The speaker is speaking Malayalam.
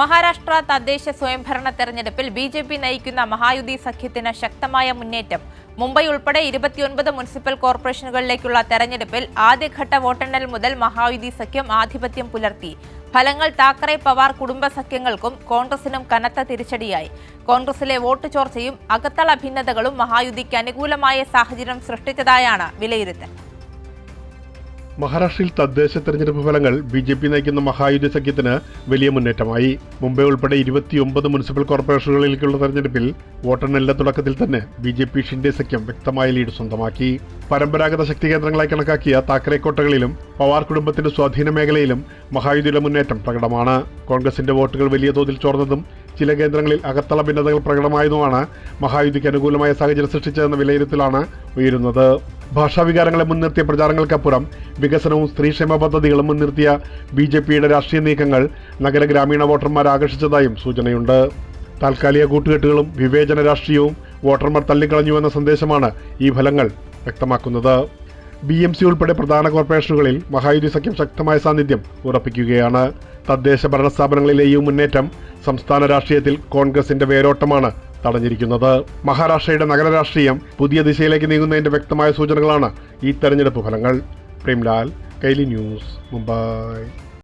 മഹാരാഷ്ട്ര തദ്ദേശ സ്വയംഭരണ തെരഞ്ഞെടുപ്പിൽ ബി ജെ പി നയിക്കുന്ന മഹായുതി സഖ്യത്തിന് ശക്തമായ മുന്നേറ്റം. മുംബൈ ഉൾപ്പെടെ ഇരുപത്തിയൊൻപത് മുനിസിപ്പൽ കോർപ്പറേഷനുകളിലേക്കുള്ള തെരഞ്ഞെടുപ്പിൽ ആദ്യഘട്ട വോട്ടെണ്ണൽ മുതൽ മഹായുതി സഖ്യം ആധിപത്യം പുലർത്തി. ഫലങ്ങൾ താക്കറെ പവാർ കുടുംബ സഖ്യങ്ങൾക്കും കോൺഗ്രസിനും കനത്ത തിരിച്ചടിയായി. കോൺഗ്രസിലെ വോട്ട് ചോർച്ചയും അകത്തള ഭിന്നതകളും മഹായുതിക്ക് അനുകൂലമായ സാഹചര്യം സൃഷ്ടിച്ചതായാണ് വിലയിരുത്തൽ. മഹാരാഷ്ട്രയിൽ തദ്ദേശ തെരഞ്ഞെടുപ്പ് ഫലങ്ങൾ ബി ജെ പി നയിക്കുന്ന മഹായുദ്ധ സഖ്യത്തിന് വലിയ മുന്നേറ്റമായി. മുംബൈ ഉൾപ്പെടെ ഇരുപത്തിയൊമ്പത് മുനിസിപ്പൽ കോർപ്പറേഷനുകളിലേക്കുള്ള തെരഞ്ഞെടുപ്പിൽ വോട്ടെണ്ണലിന്റെ തുടക്കത്തിൽ തന്നെ ബി ജെ പി ഷിൻഡെ സഖ്യം വ്യക്തമായ ലീഡ് സ്വന്തമാക്കി. പരമ്പരാഗത ശക്തി കേന്ദ്രങ്ങളായി കണക്കാക്കിയ താക്കറെ കോട്ടകളിലും പവാർ കുടുംബത്തിന്റെ സ്വാധീന മേഖലയിലും മഹായുതിയുടെ മുന്നേറ്റം പ്രകടമാണ്. കോൺഗ്രസിന്റെ വോട്ടുകൾ വലിയ തോതിൽ ചോർന്നതും ചില കേന്ദ്രങ്ങളിൽ അകത്തള ഭിന്നതകൾ പ്രകടമായതുമാണ് മഹായുതിക്ക് അനുകൂലമായ സാഹചര്യം സൃഷ്ടിച്ചതെന്ന വിലയിരുത്തലാണ് ഉയരുന്നത്. ഭാഷാവികാരങ്ങളെ മുൻനിർത്തിയ പ്രചാരങ്ങൾക്കപ്പുറം വികസനവും സ്ത്രീക്ഷേമ പദ്ധതികളും മുൻനിർത്തിയ ബി ജെ പിയുടെ രാഷ്ട്രീയ നീക്കങ്ങൾ നഗര ഗ്രാമീണ വോട്ടർമാരെ ആകർഷിച്ചതായും സൂചനയുണ്ട്. താൽക്കാലിക കൂട്ടുകെട്ടുകളും വിവേചന രാഷ്ട്രീയവും വോട്ടർമാർ തള്ളിക്കളഞ്ഞുവെന്ന സന്ദേശമാണ് ഈ ഫലങ്ങൾ വ്യക്തമാക്കുന്നത്. ബി എം സി ഉൾപ്പെടെ പ്രധാന കോർപ്പറേഷനുകളിൽ മഹായുതി സഖ്യം ശക്തമായ സാന്നിധ്യം ഉറപ്പിക്കുകയാണ്. തദ്ദേശ ഭരണ സ്ഥാപനങ്ങളിലെ ഈ മുന്നേറ്റം സംസ്ഥാന രാഷ്ട്രീയത്തിൽ കോൺഗ്രസിന്റെ വേരോട്ടമാണ് തടഞ്ഞിരിക്കുന്നത്. മഹാരാഷ്ട്രയുടെ നഗര രാഷ്ട്രീയം പുതിയ ദിശയിലേക്ക് നീങ്ങുന്നതിന്റെ വ്യക്തമായ സൂചനകളാണ് ഈ തെരഞ്ഞെടുപ്പ് ഫലങ്ങൾ. പ്രേംലാൽ കൈലി ന്യൂസ് മുംബൈ.